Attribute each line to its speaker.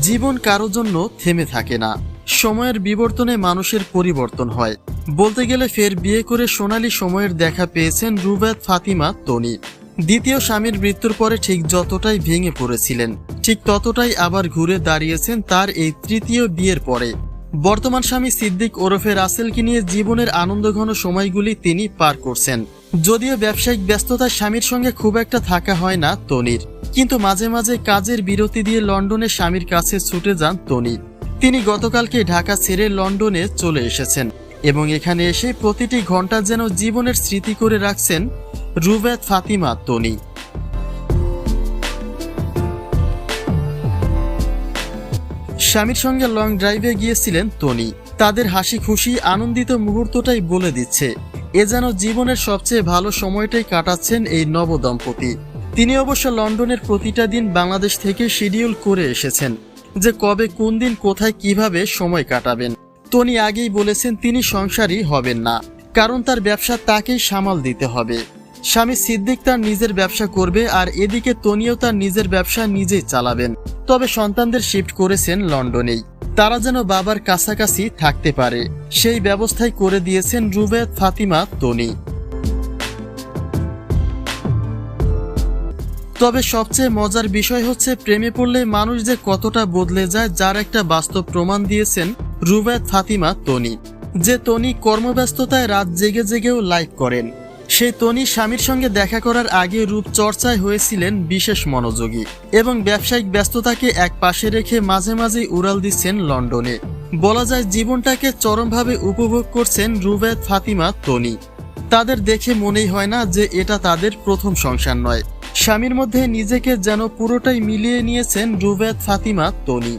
Speaker 1: জীবন কারও জন্য থেমে থাকে না। সময়ের বিবর্তনে মানুষের পরিবর্তন হয়। বলতে গেলে ফের বিয়ে করে সোনালি সময়ের দেখা পেয়েছেন রুবায়ত ফাতিমা, তনি। দ্বিতীয় স্বামীর মৃত্যুর পরে ঠিক যতটাই ভেঙে পড়েছিলেন, ঠিক ততটাই আবার ঘুরে দাঁড়িয়েছেন তার এই তৃতীয় বিয়ের পরে। বর্তমান স্বামী সিদ্দিক ওরফে রাসেলকে নিয়ে জীবনের আনন্দঘন সময়গুলি তিনি পার করছেন। যদিও ব্যবসায়িক ব্যস্ততায় স্বামীর সঙ্গে খুব একটা থাকা হয় না তনির। কিন্তু মাঝে মাঝে কাজের বিরতি দিয়ে লন্ডনে স্বামীর কাছে ছুটে যান তনি। তিনি গতকালকে ঢাকা ছেড়ে লন্ডনে চলে এসেছেন এবং এখানে এসে প্রতিটি ঘণ্টা যেন জীবনের স্মৃতি করে রাখছেন রুবেত ফাতিমা তনি। স্বামীর সঙ্গে লং ড্রাইভে গিয়েছিলেন তনি। তাদের হাসি খুশি আনন্দিত মুহূর্তটাই বলে দিচ্ছে। এ যেন জীবনের সবচেয়ে ভালো সময়টাই কাটাচ্ছেন এই নবদম্পতি। তিনি অবশ্য লন্ডনের প্রতিটা দিন বাংলাদেশ থেকে শিডিউল করে এসেছেন যে কবে, কোন দিন, কোথায়, কীভাবে সময় কাটাবেন। তনি আগেই বলেছেন তিনি সংসারী হবেন না, কারণ তার ব্যবসা তাকেই সামাল দিতে হবে। স্বামী সিদ্দিক তার নিজের ব্যবসা করবে আর এদিকে তনিও তার নিজের ব্যবসা নিজেই চালাবেন। তবে সন্তানদের শিফট করেছেন লন্ডনেই। তারা যেন বাবার কাছাকাছি থাকতে পারে, সেই ব্যবস্থাই করে দিয়েছেন রুবেত ফাতিমা তনি তবে সবচেয়ে মজার বিষয় হচ্ছে, প্রেমে পড়লে মানুষ যে কতটা বদলে যায় যার একটা বাস্তব প্রমাণ দিয়েছেন রুবায়ত ফাতিমা, তনি। যে তনি কর্মব্যস্ততায় রাত জেগে জেগেও লাইভ করেন। সেই তনি স্বামীর সঙ্গে দেখা করার আগে রূপচর্চায় হয়েছিলেন বিশেষ মনোযোগী এবং ব্যবসায়িক ব্যস্ততাকে এক পাশে রেখে মাঝে মাঝেই উড়াল দিচ্ছেন লন্ডনে। বলা যায়, জীবনটাকে চরমভাবে উপভোগ করছেন রুবায়ত ফাতিমা, তনি। তাদের দেখে মনেই হয় না যে এটা তাদের প্রথম সংসার নয়। স্বামীর মধ্যে নিজেকে যেন পুরোটাই মিলিয়ে নিয়েছেন রুবেদ ফাতিমা, তনি।